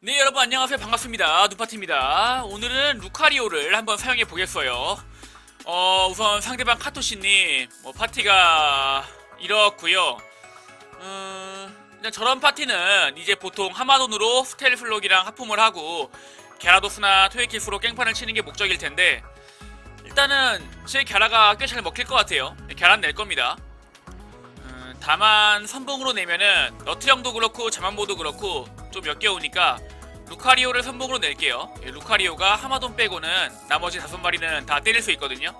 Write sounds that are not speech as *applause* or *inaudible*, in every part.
네 여러분 안녕하세요. 반갑습니다. 누파티입니다. 오늘은 루카리오를 한번 사용해 보겠어요. 어 우선 상대방 카토시님 뭐 파티가 이렇고요. 음 그냥 저런 파티는 이제 보통 하마돈으로 스텔플록이랑 하품을 하고 게라도스나 토에키스로 깽판을 치는 게 목적일 텐데 일단은 제 게라가 꽤 잘 먹힐 것 같아요. 게란 낼 겁니다. 음, 다만 선봉으로 내면은 너트령도 그렇고 자만보도 그렇고 좀 역겨우니까 루카리오를 선봉으로 낼게요. 예, 루카리오가 하마돈 빼고는 나머지 다섯 마리는 다 때릴 수 있거든요.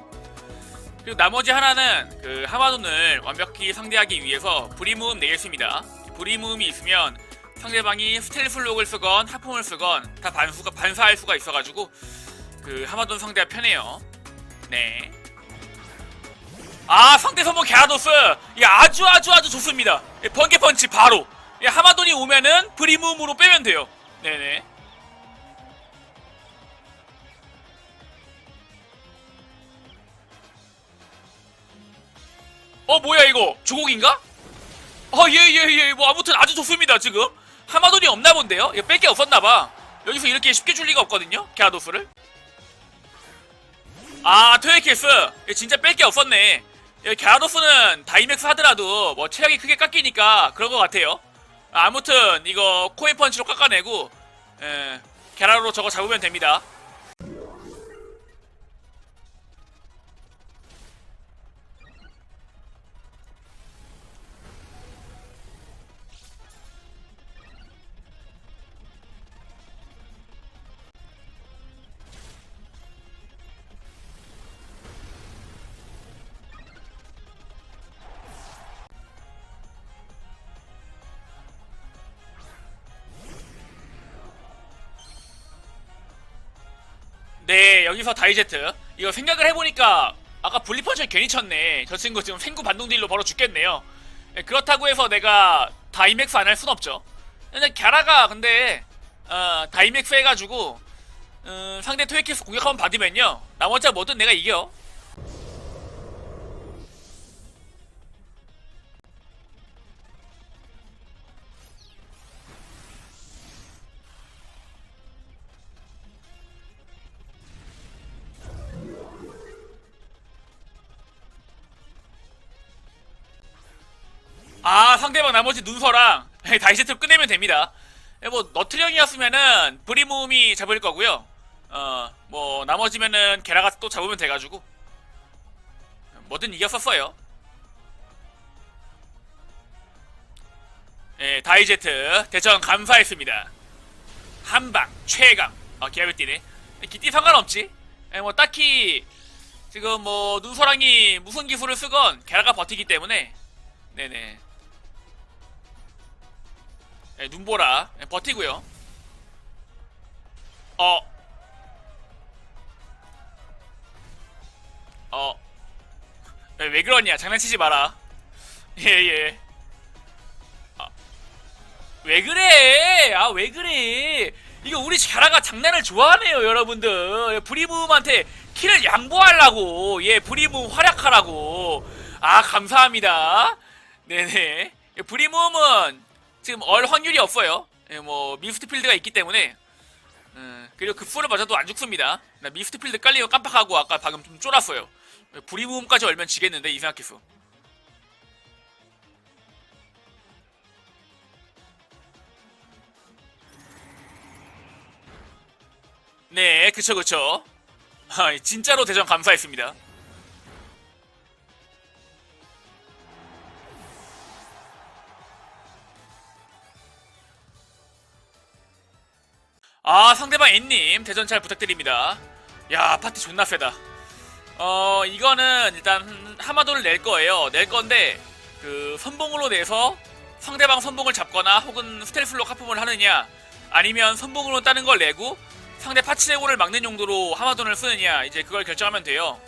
그리고 나머지 하나는 그 하마돈을 완벽히 상대하기 위해서 브리무음 내겠습니다. 브리무음이 있으면 상대방이 스텔플록을 쓰건 하품을 쓰건 다 반수가 반사할 수가 있어가지고 그 하마돈 상대가 편해요. 네. 아 상대 선봉 게라도스 이 아주 아주 아주 좋습니다. 예, 번개 펀치 바로. 예, 하마돈이 오면은 브리무음으로 빼면 돼요. 네네. 어 뭐야 이거 주곡인가? 어예예 예 뭐 아무튼 아주 좋습니다 지금 하마돈이 없나 본데요? 이거 뺄게 없었나봐 여기서 이렇게 쉽게 줄 리가 없거든요 게아도스를 아 토에케스 진짜 뺄 게 없었네 예, 게아도스는 다이맥스 하더라도 뭐 체력이 크게 깎이니까 그런 것 같아요 아무튼 이거 코인 펀치로 깎아내고 에, 게라로 저거 잡으면 됩니다. 네, 여기서 다이제트. 이거 생각을 해보니까 아까 분리펀치를 괜히 쳤네. 저 친구 지금 생구 반동 딜로 바로 죽겠네요. 네, 그렇다고 해서 내가 다이맥스 안 할 순 없죠. 근데 갸라가 근데 어, 다이맥스 해가지고 음, 상대 토에키스 공격 한번 받으면요. 나머지가 뭐든 내가 이겨. 아 상대방 나머지 눈서랑 *laughs* 다이제트를 끝내면 됩니다. 예, 뭐 너트령이었으면은 브리무음이 잡을 거고요. 어 뭐 나머지면은 게라가 또 잡으면 돼가지고 뭐든 이겼었어요. 예 다이제트 대전 감사했습니다. 한방 최강 아 기합을 뛰네. 기띠 상관없지. 예, 뭐 딱히 지금 뭐 눈서랑이 무슨 기술을 쓰건 게라가 버티기 때문에 네네. 네, 눈보라 네, 버티고요. 어. 어. 네, 왜 그러냐? 장난치지 마라. 예, 예. 아. 왜 그래? 아, 왜 그래? 이거 우리 자라가 장난을 좋아하네요, 여러분들. 브리붐한테 키를 양보하려고. 예, 브리붐 활약하라고. 아, 감사합니다. 네네. 브리붐은 지금 얼 확률이 없어요. 예, 뭐 미스트 필드가 있기 때문에 음, 그리고 급소를 맞아도 안 죽습니다. 나 미스트 필드 깔리고 깜빡하고 아까 방금 좀 쫄았어요. 불이무음까지 얼면 지겠는데 이 생각했어. 네, 그쵸 그쵸. 아, 진짜로 대전 감사했습니다. 아 상대방 N님 대전 잘 부탁드립니다. 야 파티 존나 세다. 어 이거는 일단 하마도를 낼 거예요. 낼 건데 그 선봉으로 내서 상대방 선봉을 잡거나 혹은 스텔플로 카품을 하느냐 아니면 선봉으로 따는 걸 내고 상대 파치레고를 막는 용도로 하마돈을 쓰느냐 이제 그걸 결정하면 돼요.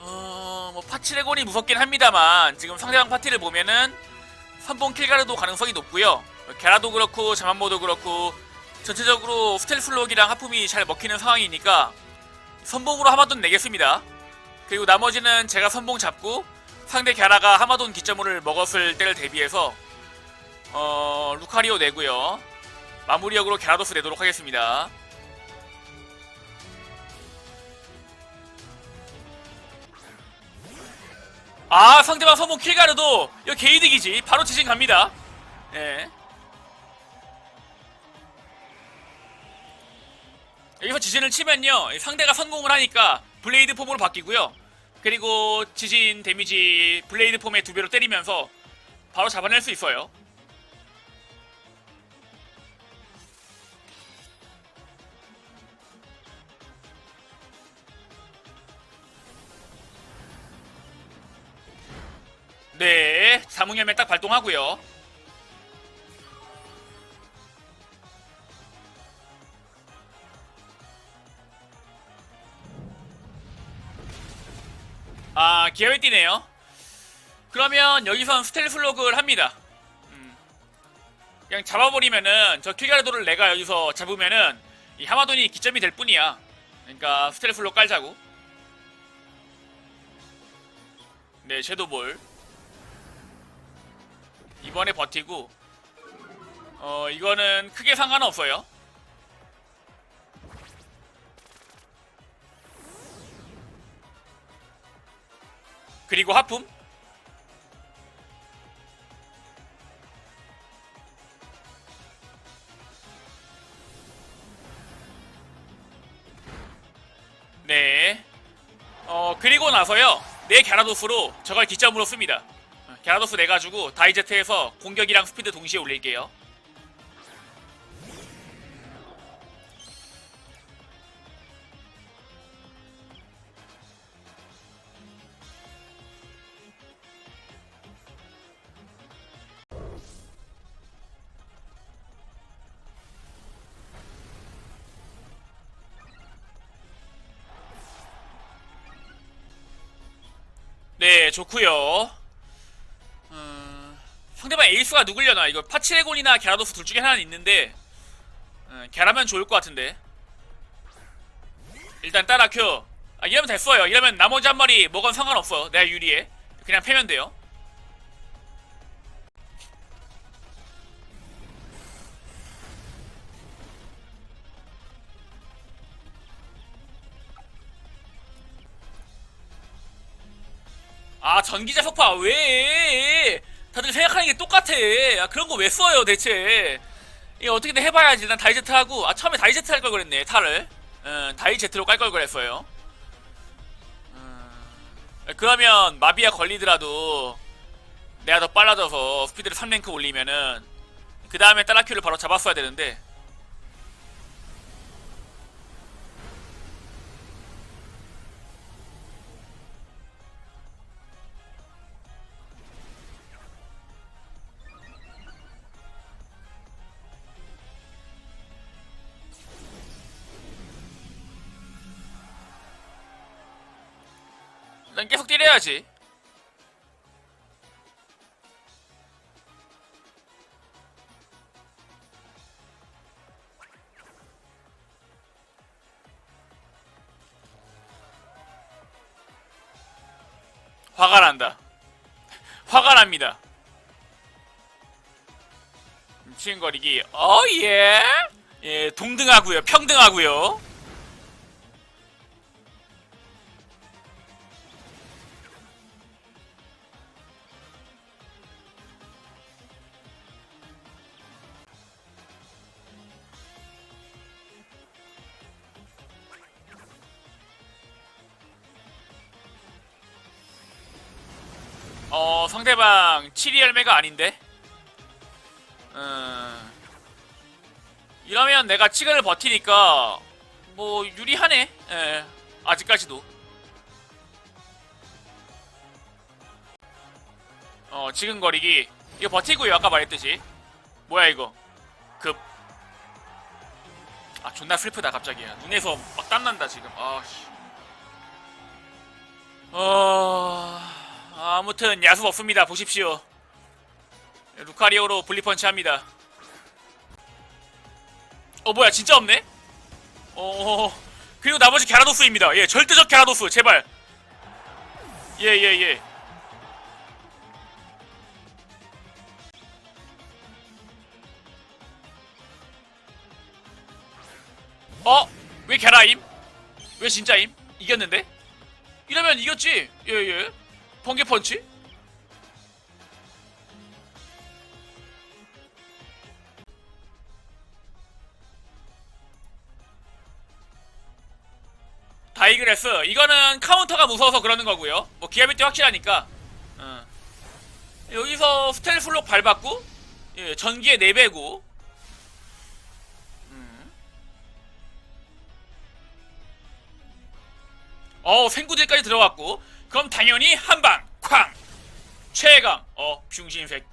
어뭐 파치레곤이 무섭긴 합니다만 지금 상대방 파티를 보면은 선봉 킬가르도 가능성이 높고요. 게라도 그렇고 자만모도 그렇고 전체적으로 스텔플록이랑 하품이 잘 먹히는 상황이니까 선봉으로 하마돈 내겠습니다. 그리고 나머지는 제가 선봉 잡고 상대 갸라가 하마돈 기점을 먹었을 때를 대비해서 어 루카리오 내고요. 마무리역으로 갸라도스 내도록 하겠습니다. 아 상대방 선봉 킬가르도 이거 개이득이지 바로 지진 갑니다 예 여기서 지진을 치면요 상대가 성공을 하니까 블레이드 폼으로 바뀌고요. 그리고 지진 데미지 블레이드 폼의 두 배로 때리면서 바로 잡아낼 수 있어요. 네 사무열매 딱 발동하고요 아 기회를 띠네요. 그러면 여기선 스텔스 로그를 합니다. 음. 그냥 잡아버리면은 저 킬가르도를 내가 여기서 잡으면은 이 하마돈이 기점이 될 뿐이야. 그러니까 로그 깔자고. 네 섀도볼. 이번에 버티고. 어 이거는 크게 상관없어요 그리고 하품 네. 어 그리고 나서요 내 갸라도스로 저걸 기점으로 씁니다. 어, 갸라도스 내가지고 다이제트에서 공격이랑 스피드 동시에 올릴게요. 네, 좋고요. 음, 상대방 에이스가 누굴려나? 이거 파치레곤이나 갸라도스 둘 중에 하나는 있는데 음, 갸라면 좋을 것 같은데. 일단 따라 큐. 아, 이러면 됐어요. 이러면 나머지 한 마리 먹은 상관없어. 내가 유리해. 그냥 패면 돼요. 아 전기자 석파 왜? 다들 생각하는 게 똑같아. 아, 그런 거 왜 써요 대체? 이거 어떻게든 해봐야지. 난 다이제트 하고 아 처음에 다이제트 할 걸 그랬네 탈을. 음, 다이제트로 깔 걸 그랬어요. 음, 그러면 마비아 걸리더라도 내가 더 빨라져서 스피드를 3랭크 올리면은 그 다음에 따라큐를 바로 잡았어야 되는데 난 계속 때려야지. 화가 난다. 화가 납니다. 미친거리기. 어 예. 예, 동등하고요. 평등하고요. 상대방 7위 열매가 아닌데? 음, 이러면 내가 치근을 버티니까 뭐 유리하네. 예, 아직까지도. 어 지근거리기. 이거 버티고요 아까 말했듯이. 뭐야 이거? 급. 아 존나 슬프다 갑자기. 눈에서 막 땀난다 지금. 아씨. 어... 아무튼 야수 없습니다. 보십시오. 루카리오로 분리펀치 합니다. 어 뭐야 진짜 없네? 어 그리고 나머지 갸라도스입니다. 예 절대적 갸라도스 제발. 예 예, 예. 어? 왜 게라임? 왜 진짜임? 이겼는데? 이러면 이겼지? 예예 번개 펀치? 다이그레스 이거는 카운터가 무서워서 그러는 거고요. 뭐 기아비티 확실하니까. 어. 여기서 스텔스로 밟았고 예, 전기의 4배고. 어 생구들까지 들어갔고 그럼 당연히 한방 쾅. 최강. 어 병신색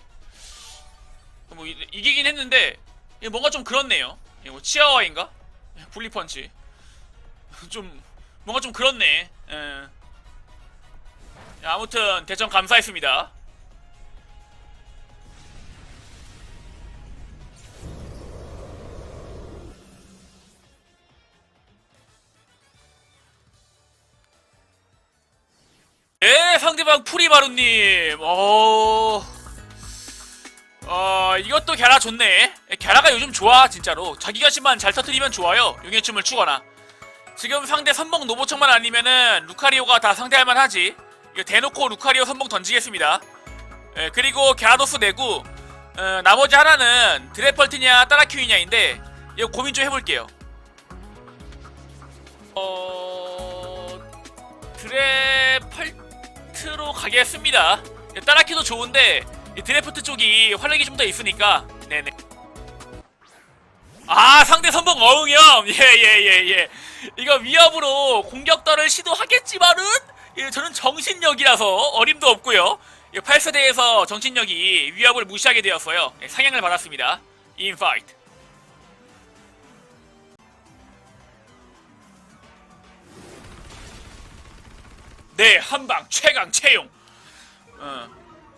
뭐 이, 이기긴 했는데 이게 뭔가 좀 그렇네요. 이거 뭐 치아와인가? 분리펀치. *laughs* 좀 뭔가 좀 그렇네. 예. 야, 아무튼 대전 감사했습니다 상대방 프리바루님. 어, 어, 이것도 갸라 좋네. 갸라가 요즘 좋아, 진짜로. 자기가 심만 잘 터트리면 좋아요. 용해춤을 추거나. 지금 상대 선봉 노보청만 아니면은 루카리오가 다 상대할만 하지. 이거 대놓고 루카리오 선봉 던지겠습니다. 예, 그리고 갸라도스 내고, 어, 나머지 하나는 드레펄트냐 따라큐이냐인데, 이거 고민 좀 해볼게요. 어, 드레펄트 로 가겠습니다. 따라키도 좋은데 이 드래프트 쪽이 활력이 좀 더 있으니까 네네. 아 상대 선봉 어흥형 예예 예 예, 이거 위협으로 공격더를 시도하겠지만은 예, 저는 정신력이라서 어림도 없고요. 8세대에서 정신력이 위협을 무시하게 되었어요. 예, 상향을 받았습니다. 인파이트. 네, 한방 최강 채용. 어,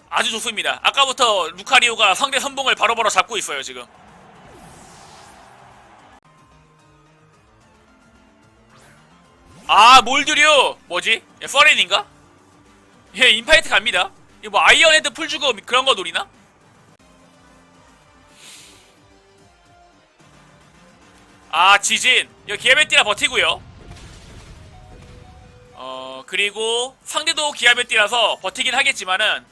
아주 좋습니다. 아까부터 루카리오가 상대 선봉을 바로바로 잡고 있어요, 지금. 아, 몰드류 뭐지? 예, 퍼렌인가? 예, 인파이트 갑니다. 이거 뭐 아이언헤드 풀 주고 그런 거 노리나? 아, 지진. 이거 기아베띠라 버티고요. 어 그리고 상대도 기아베띠라서 버티긴 하겠지만은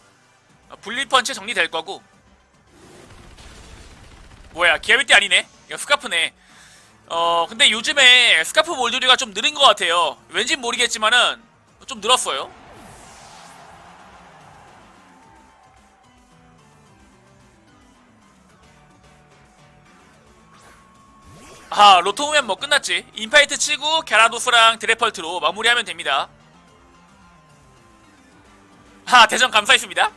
어, 분리펀치 정리될 거고. 뭐야 기아베띠 아니네? 이거 스카프네. 어 근데 요즘에 스카프 몰드류가 좀 느린 것 같아요. 왠진 모르겠지만은 좀 늘었어요 아 로토 오면 뭐 끝났지? 인파이트 치고 갸라도스랑 드레펄트로 마무리하면 됩니다. 아 대전 감사했습니다